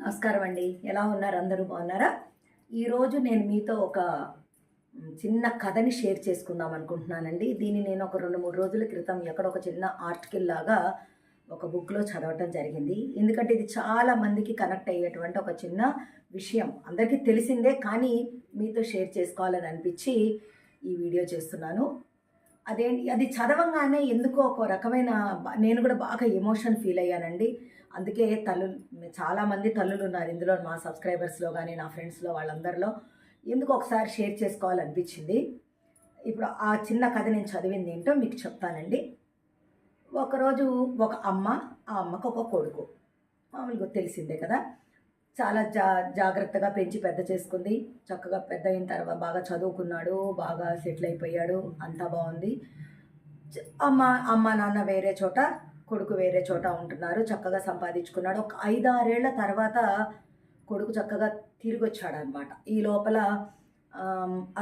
నమస్కారం అండి. ఎలా ఉన్నారు? అందరూ బాగున్నారా? ఈరోజు నేను మీతో ఒక చిన్న కథని షేర్ చేసుకుందాం అనుకుంటున్నానండి. దీన్ని నేను ఒక రెండు మూడు రోజుల క్రితం ఎక్కడ ఒక చిన్న ఆర్టికల్ లాగా ఒక బుక్లో చదవటం జరిగింది. ఎందుకంటే ఇది చాలా మందికి కనెక్ట్ అయ్యేటువంటి ఒక చిన్న విషయం. అందరికీ తెలిసిందే కానీ మీతో షేర్ చేసుకోవాలని అనిపించి ఈ వీడియో చేస్తున్నాను. అదేంటి అది చదవంగానే ఎందుకో ఒక రకమైన నేను కూడా బాగా ఎమోషన్ ఫీల్ అయ్యానండి. అందుకే తల్లు చాలామంది తల్లులు ఉన్నారు ఇందులో మా సబ్స్క్రైబర్స్లో కానీ నా ఫ్రెండ్స్లో వాళ్ళందరిలో. ఎందుకు ఒకసారి షేర్ చేసుకోవాలనిపించింది? ఇప్పుడు ఆ చిన్న కథ నేను చదివింది ఏంటో మీకు చెప్తానండి. ఒకరోజు ఒక అమ్మ ఆ అమ్మకు ఒక కొడుకు. మామూలుగా తెలిసిందే కదా. చాలా జా జాగ్రత్తగా పెంచి పెద్ద చేసుకుంది. చక్కగా పెద్ద అయిన తర్వాత బాగా చదువుకున్నాడు బాగా సెటిల్ అయిపోయాడు అంతా బాగుంది. అమ్మ అమ్మ నాన్న వేరే చోట కొడుకు వేరే చోట ఉంటున్నారు చక్కగా సంపాదించుకున్నాడు. ఒక ఐదారేళ్ళ తర్వాత కొడుకు చక్కగా తిరిగి వచ్చాడు అనమాట ఈ లోపల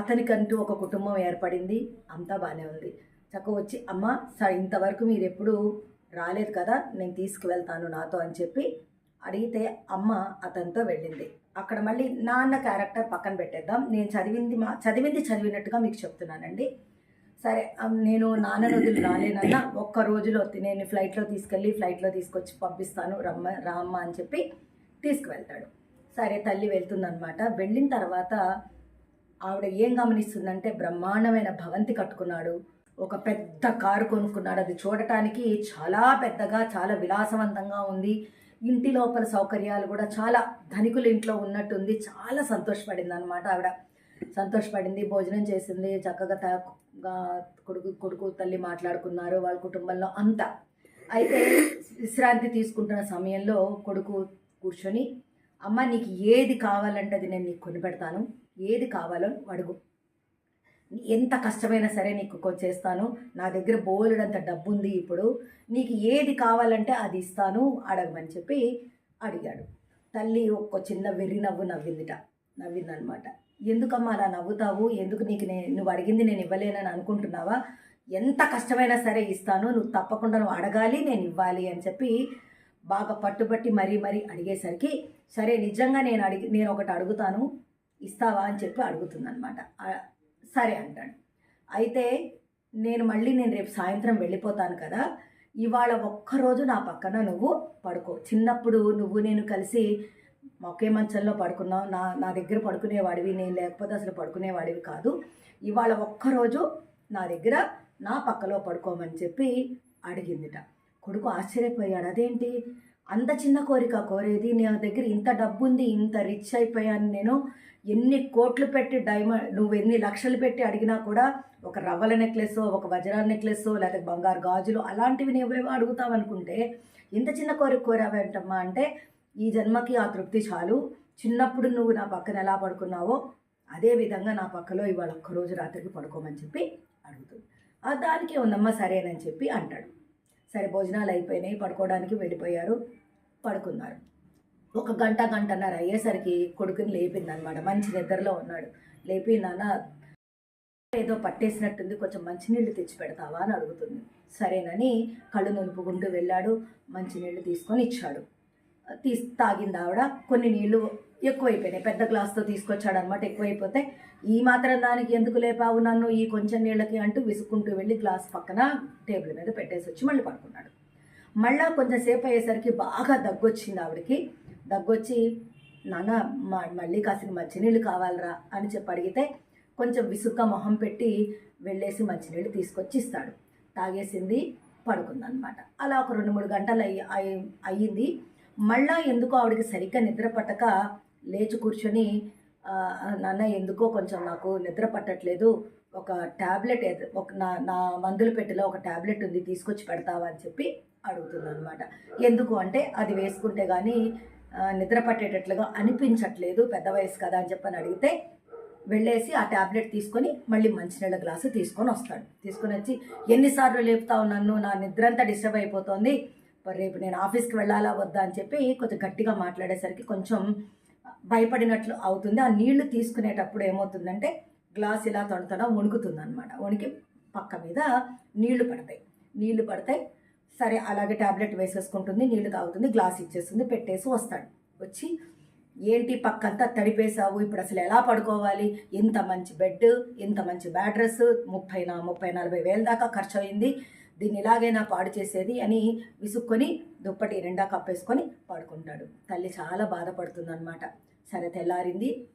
అతనికంటూ ఒక కుటుంబం ఏర్పడింది. అంతా బాగానే ఉంది. చక్కగా వచ్చి అమ్మ స ఇంతవరకు మీరు ఎప్పుడు రాలేదు కదా నేను తీసుకువెళ్తాను నాతో అని చెప్పి అడిగితే అమ్మ అతనితో వెళ్ళింది. అక్కడ మళ్ళీ నాన్న క్యారెక్టర్ పక్కన పెట్టేద్దాం. నేను చదివింది మా చదివింది చదివినట్టుగా మీకు చెప్తున్నానండి. సరే నేను నాన్న వదిలి రాలేనన్నా ఒక్క రోజులో నేను ఫ్లైట్లో తీసుకెళ్ళి ఫ్లైట్లో తీసుకొచ్చి పంపిస్తాను రమ్మ రామ్మ అని చెప్పి తీసుకువెళ్తాడు. సరే తల్లి వెళ్తుందనమాట వెళ్ళిన తర్వాత ఆవిడ ఏం గమనిస్తుందంటే బ్రహ్మాండమైన భవంతి కట్టుకున్నాడు. ఒక పెద్ద కారు కొనుక్కున్నాడు. అది చూడటానికి చాలా పెద్దగా చాలా విలాసవంతంగా ఉంది. ఇంటి లోపల సౌకర్యాలు కూడా చాలా ధనికుల ఇంట్లో ఉన్నట్టుంది. చాలా సంతోషపడింది అనమాట ఆవిడ. సంతోషపడింది భోజనం చేసింది చక్కగా త- కొడుకు కొడుకు తల్లి మాట్లాడుకున్నారు వాళ్ళ కుటుంబంలో అంతా. అయితే విశ్రాంతి తీసుకుంటున్న సమయంలో కొడుకు కూర్చొని అమ్మ నీకు ఏది కావాలంటే అది నేను నీకు కొనిపెడతాను ఏది కావాలో అడుగు. ఎంత కష్టమైనా సరే నీకు చేస్తాను. నా దగ్గర బోలెడంత డబ్బు ఉంది ఇప్పుడు. నీకు ఏది కావాలంటే అది ఇస్తాను. అడగమని చెప్పి అడిగాడు. తల్లి ఒక చిన్న వెర్రి నవ్వు నవ్విందిట. నవ్విందనమాట. ఎందుకమ్మా అలా నవ్వుతావు? ఎందుకు నీకు నే- నువ్వు అడిగింది నేను ఇవ్వలేనని అనుకుంటున్నావా? ఎంత కష్టమైనా సరే ఇస్తాను నువ్వు తప్పకుండా నువ్వు అడగాలి నేను ఇవ్వాలి అని చెప్పి బాగా పట్టుబట్టి మరీ మరీ అడిగేసరికి సరే నిజంగా నేను అడిగి నేను ఒకటి అడుగుతాను ఇస్తావా అని చెప్పి అడుగుతుందనమాట సరే అంటాడు. అయితే నేను మళ్ళీ నేను రేపు సాయంత్రం వెళ్ళిపోతాను కదా ఇవాళ ఒక్కరోజు నా పక్కన నువ్వు పడుకో. చిన్నప్పుడు నువ్వు నేను కలిసి ఒకే మంచంలో పడుకున్నావు నా నా దగ్గర పడుకునేవాడివి నేను లేకపోతే అసలు పడుకునేవాడివి కాదు. ఇవాళ ఒక్కరోజు నా దగ్గర నా పక్కలో పడుకోమని చెప్పి అడిగిందిట. కొడుకు ఆశ్చర్యపోయాడు. అదేంటి? అంత చిన్న కోరిక కోరేది? నా దగ్గర ఇంత డబ్బు ఉంది ఇంత రిచ్ అయిపోయాను నేను. ఎన్ని కోట్లు పెట్టి డైమండ్ నువ్వు ఎన్ని లక్షలు పెట్టి అడిగినా కూడా ఒక రవ్వల నెక్లెస్ ఒక వజ్రాల నెక్లెస్ లేకపోతే బంగారు గాజులు అలాంటివి నువ్వేవో అడుగుతావు అనుకుంటే ఇంత చిన్న కోరిక కోరావేంటమ్మా అంటే ఈ జన్మకి ఆ తృప్తి చాలు. చిన్నప్పుడు నువ్వు నా పక్కన ఎలా పడుకున్నావో అదే విధంగా నా పక్కలో ఇవాళ ఒక్కరోజు రాత్రికి పడుకోమని చెప్పి అడుగుతుంది ఆ దానికి ఉందమ్మా సరేనని చెప్పి అంటాడు. సరే భోజనాలు అయిపోయినాయి పడుకోవడానికి వెళ్ళిపోయారు పడుకున్నారు. ఒక గంట గంటన్నర అయ్యేసరికి కొడుకుని లేపిందనమాట మంచి నిద్రలో ఉన్నాడు. లేపి నాన్న ఏదో పట్టేసినట్టుంది కొంచెం మంచినీళ్ళు తెచ్చి పెడతావా? అని అడుగుతుంది. సరేనని కళ్ళు నునుపుకుంటూ వెళ్ళాడు మంచినీళ్ళు తీసుకొని ఇచ్చాడు. తీసి తాగింది ఆవిడ కొన్ని నీళ్ళు ఎక్కువైపోయినాయి. పెద్ద గ్లాస్తో తీసుకొచ్చాడు అనమాట ఎక్కువైపోతే. ఈ మాత్రం దానికి ఎందుకు లేపావు నన్ను? ఈ కొంచెం నీళ్ళకి అంటూ విసుక్కుంటూ వెళ్ళి గ్లాస్ పక్కన టేబుల్ మీద పెట్టేసి వచ్చి మళ్ళీ పడుకున్నాడు. మళ్ళా కొంచెం సేపు అయ్యేసరికి బాగా దగ్గొచ్చింది ఆవిడకి. దగ్గొచ్చి నాన్న మ- మళ్ళీ కాసిన మంచినీళ్ళు కావాలరా? అని చెప్పి అడిగితే కొంచెం విసుగ్గా మొహం పెట్టి వెళ్ళేసి మంచినీళ్ళు తీసుకొచ్చి ఇస్తాడు. తాగేసింది పడుకుందనమాట అలా ఒక రెండు మూడు గంటలు అయ్యి అయ్యి- అయ్యింది. మళ్ళా ఎందుకో ఆవిడకి సరిగ్గా నిద్ర పట్టక లేచి కూర్చొని నాన్న ఎందుకో కొంచెం నాకు నిద్ర పట్టట్లేదు. ఒక ట్యాబ్లెట్ ఒక నా నా మందుల పెట్టెలో ఒక ట్యాబ్లెట్ ఉంది తీసుకొచ్చి పెడతావా? అని చెప్పి అడుగుతుంది అనమాట ఎందుకు? అంటే అది వేసుకుంటే కానీ నిద్ర పట్టేటట్లుగా అనిపించట్లేదు పెద్ద వయసు కదా అని చెప్పని అడిగితే వెళ్ళేసి ఆ ట్యాబ్లెట్ తీసుకొని మళ్ళీ మంచినీళ్ళ గ్లాసు తీసుకొని వస్తాడు. తీసుకొని వచ్చి ఎన్నిసార్లు లేపుతావు నన్ను? నా నిద్ర అంతా డిస్టర్బ్ అయిపోతుంది. రేపు నేను ఆఫీస్కి వెళ్ళాలా వద్దా అని చెప్పి కొంచెం గట్టిగా మాట్లాడేసరికి కొంచెం భయపడినట్లు అవుతుంది. ఆ నీళ్ళు తీసుకునేటప్పుడు ఏమవుతుందంటే గ్లాస్ ఇలా తొడతడ వణుకుతుంది అనమాట వణికి పక్క మీద నీళ్ళు పడతాయి. నీళ్ళు పడతాయి. సరే అలాగే ట్యాబ్లెట్ వేసేసుకుంటుంది నీళ్ళు తాగుతుంది గ్లాస్ ఇచ్చేస్తుంది పెట్టేసి వస్తాడు. వచ్చి ఏంటి పక్కంతా తడిపేశావు? ఇప్పుడు అసలు ఎలా పడుకోవాలి? ఇంత మంచి బెడ్ ఇంత మంచి బ్యాడ్రెస్ ముప్పై నా ముప్పై నలభై వేల దాకా ఖర్చు అయింది దీన్ని ఇలాగైనా పాడు చేసేది అని విసుక్కొని దుప్పటి నిండా కప్పేసుకొని పడుకుంటాడు. తల్లి చాలా బాధపడుతుందనమాట సరే తెల్లారింది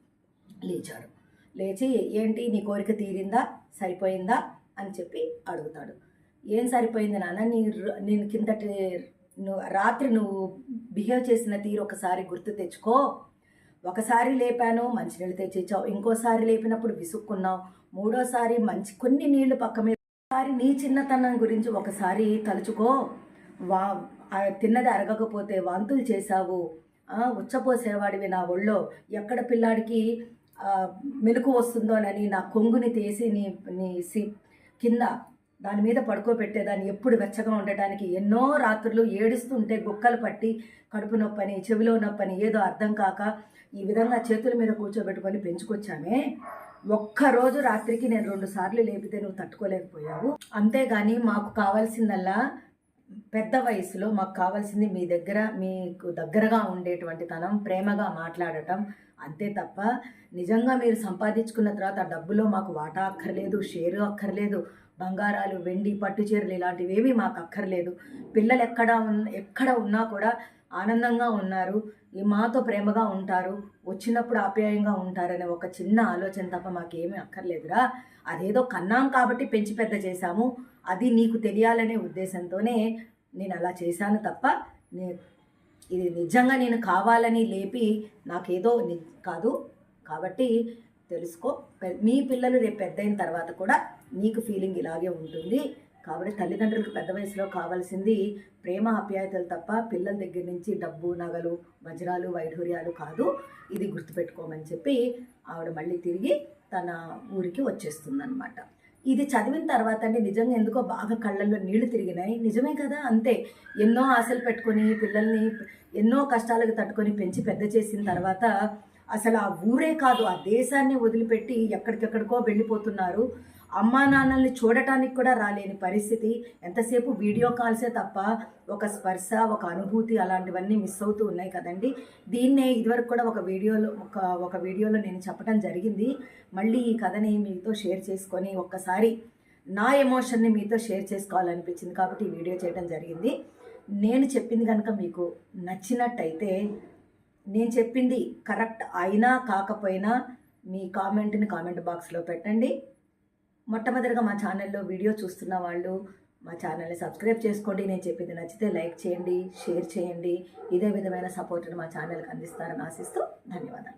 లేచాడు. లేచి ఏంటి నీ కోరిక తీరిందా? సరిపోయిందా? అని చెప్పి అడుగుతాడు. ఏం సరిపోయింది నాన్న? నీ నేను కిందటి నువ్వు రాత్రి నువ్వు బిహేవ్ చేసిన తీరు ఒకసారి గుర్తు తెచ్చుకో. ఒకసారి లేపాను మంచినీళ్ళు తెచ్చిచ్చావు. ఇంకోసారి లేపినప్పుడు విసుక్కున్నావు. మూడోసారి మంచి కొన్ని నీళ్ళు పక్క మీద ఒకసారి నీ చిన్నతనం గురించి ఒకసారి తలుచుకో. వా తిన్నది అరగకపోతే వాంతులు చేశావు. ఉచ్చపోసేవాడివి నా ఒళ్ళో. ఎక్కడ పిల్లాడికి మెలకు వస్తుందోనని నా కొంగుని తీసి నీ నీ సి కింద దాని మీద పడుకోబెట్టేదాన్ని ఎప్పుడు వెచ్చగా ఉండటానికి. ఎన్నో రాత్రులు ఏడుస్తుంటే గుక్కలు పట్టి కడుపు నొప్పని చెవిలో నొప్పని ఏదో అర్థం కాక ఈ విధంగా చేతుల మీద కూర్చోబెట్టుకొని పెంచుకొచ్చామే. ఒక్కరోజు రాత్రికి నేను రెండు సార్లు లేపితే నువ్వు తట్టుకోలేకపోయావు. అంతేగాని మాకు కావాల్సిందల్లా పెద్ద వయసులో మాకు కావాల్సింది మీ దగ్గర మీకు దగ్గరగా ఉండేటువంటి తనం ప్రేమగా మాట్లాడటం అంతే తప్ప నిజంగా మీరు సంపాదించుకున్న తర్వాత ఆ డబ్బులో మాకు వాటా అక్కర్లేదు షేరు అక్కర్లేదు బంగారాలు వెండి పట్టు చీరలు ఇలాంటివి ఏమీ మాకు అక్కర్లేదు పిల్లలు ఎక్కడ ఉన్న ఎక్కడ ఉన్నా కూడా ఆనందంగా ఉన్నారు. ఈ మాతో ప్రేమగా ఉంటారు. వచ్చినప్పుడు ఆప్యాయంగా ఉంటారనే ఒక చిన్న ఆలోచన తప్ప మాకేమీ అక్కర్లేదురా. అదేదో కన్నాం కాబట్టి పెంచి పెద్ద చేశాము. అది నీకు తెలియాలనే ఉద్దేశంతోనే నేను అలా చేశాను తప్ప ఇది నిజంగా నేను కావాలని లేపి నాకేదో ని కాదు. కాబట్టి తెలుసుకో. పె- మీ పిల్లలు రేపు పెద్దయిన తర్వాత కూడా నీకు ఫీలింగ్ ఇలాగే ఉంటుంది. కాబట్టి తల్లిదండ్రులకు పెద్ద వయసులో కావాల్సింది ప్రేమ ఆప్యాయతలు తప్ప పిల్లల దగ్గర నుంచి డబ్బు నగలు వజ్రాలు వైఢూర్యాలు కాదు. ఇది గుర్తుపెట్టుకోమని చెప్పి ఆవిడ మళ్ళీ తిరిగి తన ఊరికి వచ్చేస్తుందన్నమాట. ఇది చదివిన తర్వాత అంటే నిజంగా ఎందుకో బాగా కళ్ళల్లో నీళ్ళు తిరిగినాయి. నిజమే కదా? అంతే. ఎన్నో ఆశలు పెట్టుకొని పిల్లల్ని ఎన్నో కష్టాలకు తట్టుకొని పెంచి పెద్ద చేసిన తర్వాత అసలు ఆ ఊరే కాదు ఆ దేశాన్ని వదిలిపెట్టి ఎక్కడికెక్కడికో వెళ్ళిపోతున్నారు. అమ్మా నాన్నల్ని చూడటానికి కూడా రాలేని పరిస్థితి. ఎంతసేపు వీడియో కాల్సే తప్ప ఒక స్పర్శ ఒక అనుభూతి అలాంటివన్నీ మిస్ అవుతూ ఉన్నాయి కదండి. దీన్నే ఇదివరకు కూడా ఒక వీడియోలో ఒక ఒక వీడియోలో నేను చెప్పడం జరిగింది. మళ్ళీ ఈ కథని మీతో షేర్ చేసుకొని ఒక్కసారి నా ఎమోషన్ని మీతో షేర్ చేసుకోవాలనిపించింది కాబట్టి ఈ వీడియో చేయడం జరిగింది. నేను చెప్పింది కనుక మీకు నచ్చినట్టయితే నేను చెప్పింది కరెక్ట్ అయినా కాకపోయినా మీ కామెంట్ని కామెంట్ బాక్స్లో పెట్టండి. మొట్టమొదటిగా మా ఛానల్లో వీడియో చూస్తున్న వాళ్ళు మా ఛానల్ని సబ్స్క్రైబ్ చేసుకోండి. నేను చెప్పింది నచ్చితే లైక్ చేయండి షేర్ చేయండి. ఇదే విధమైన సపోర్ట్ని మా ఛానల్కి అందిస్తారని ఆశిస్తూ ధన్యవాదాలు.